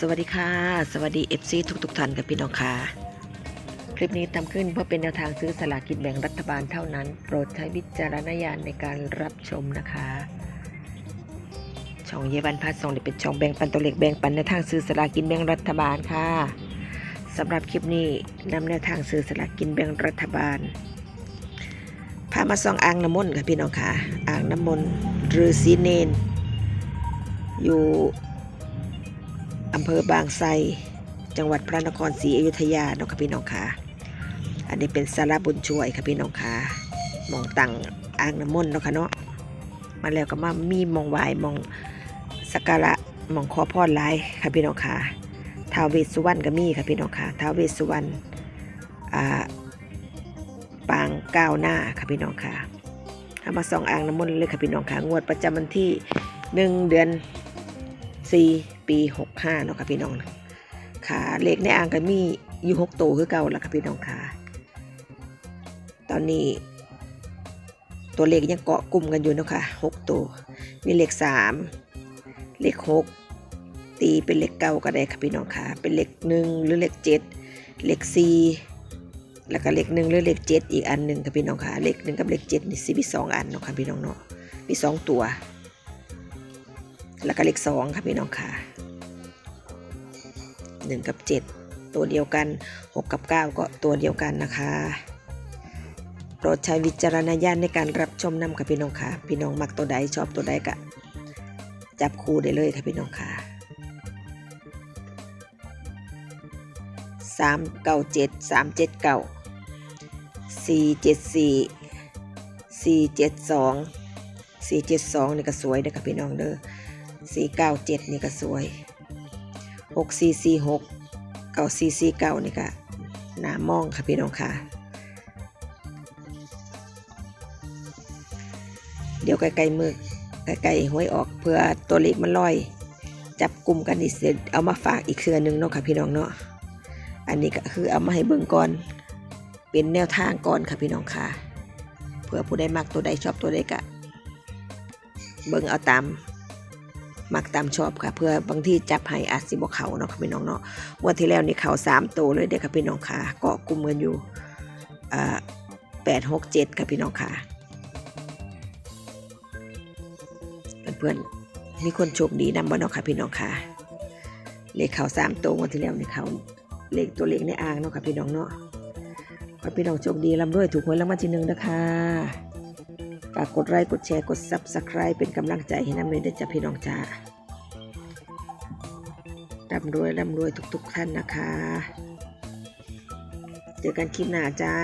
สวัสดีค่ะ สวัสดี FC ทุกทุกๆท่านกับพี่น้องค่ะ คลิปนี้ทำขึ้นเพื่อเป็นแนวทางซื้อสลากกินแบ่งรัฐบาลเท่านั้น โปรดใช้วิจารณญาณในการรับชมนะคะ ช่องเยบันพัดส่งเป็นช่องแบ่งปันตัวเลขแบ่งปันในวทางซื้อสลากกินแบ่งรัฐบาลค่ะสำหรับคลิปนี้นำแนวทางซื้อสลากกินแบ่งรัฐบาลพามาส่องอ่างน้ำมนต์ค่ะพี่น้องค่ะอ่างน้ำมนต์ฤาษีเนนอยู่ อำเภอบางไทรจังหวัดพระนครศรีอยุธยาเนาะค่ะพี่น้องค่ะ อันนี้เป็นสาราบุญช่วยค่ะพี่น้องค่ะมองตังอ่างน้ำมนต์เนาะค่ะเนาะมาแล้วก็มามีมองไหวายมองสักการะมองขอพรหลายค่ะพี่น้องค่ะท้าวเวสสุวรรณก็มีค่ะพี่น้องค่ะท้าวเวสสุวรรณอ่าปางก้าวหน้าค่ะพี่น้องค่ะเอามาส่องอ่างน้ำมนต์เลยค่ะพี่น้องค่ะงวดประจำวันที่หนึ่งเดือนสี่ ปีหกห้าเนาะค่ะพี่น้องค่ะเลขในอ่างก็มีอยู่หกตัวคือเก่าแล้วค่ะพี่น้องค่ะ ตอนนี้ ตัวเลขยังเกาะกลุ่มกันอยู่เนาะค่ะหกตัว มีเลขสามเลขหกตีเป็นเลขเก้าก็ได้ค่ะพี่น้องค่ะ เป็นเลขหนึ่งหรือเลขเจ็ดเลขสี่แล้วก็เลขหนึ่งหรือเลขเจ็ดอีกอันหนึ่งค่ะพี่น้องค่ะ เลขหนึ่งกับเลขเจ็ดนี่สิมีสองอันเนาะค่ะพี่น้องเนาะมีสองตัว แล้วก็เลขสองค่ะพี่น้องค่ะหนึ่งกับเจ็ดตัวเดียวกันหกกับเก้าก็ตัวเดียวกันนะคะโปรดใช้วิจารณญาณในการรับชมนำค่ะพี่น้องค่ะ พี่น้องมักตัวใดชอบตัวใดก็จับคู่ได้เลยค่ะพี่น้องค่ะสามเก้าเจ็ดสามเจ็ดเก้าสี่เจ็ดสี่สี่เจ็ดสองสี่เจ็ดสองนี่ก็สวยเด้อค่ะพี่น้องเด้อ สี่เก้าเจ็ดนี่ก็สวยหกสี่สี่หกเก้าสี่สี่เก้านี่ก็หน้ามองค่ะพี่น้องค่ะ เดี๋ยวไกลๆมือไกลๆห้วยออกเพื่อตัวเลขมันลอย จับกลุ่มกันอีกเสร็จเอามาฝากอีกเครือหนึ่งเนาะค่ะพี่น้องเนาะอันนี้ก็คือเอามาให้เบิ่งก่อนเป็นแนวทางก่อนค่ะพี่น้องค่ะเพื่อผู้ใดมักตัวใดชอบตัวใดก็เบิ่งเอาตาม มักตามชอบค่ะ เพื่อบางที่จับให้อาจสิบอกเขาเนาะค่ะพี่น้องเนาะวันที่แล้วนี่เขาสามตัวเลยเด็กค่ะพี่น้องค่ะเกาะกลุ่มกันอยู่แปดหกเจ็ดค่ะพี่น้องค่ะเพื่อนๆมีคนโชคดีนำบ่เนาะค่ะพี่น้องค่ะเลขเขาสามตัวงวันที่แล้วนี่เขาเลขตัวเลขในอ่างเนาะค่ะพี่น้องเนาะขอพี่น้องโชคดีร่ำรวยถูกหวยรางวัลที่หนึ่งนะคะ ฝากกดไลค์กดแชร์กด Subscribe เป็นกำลังใจให้น้ำเลยได้จ้ะพี่น้องจ้าร่ำรวยร่ำรวยทุกๆท่านนะคะ เจอกันคลิปหน้าจ้า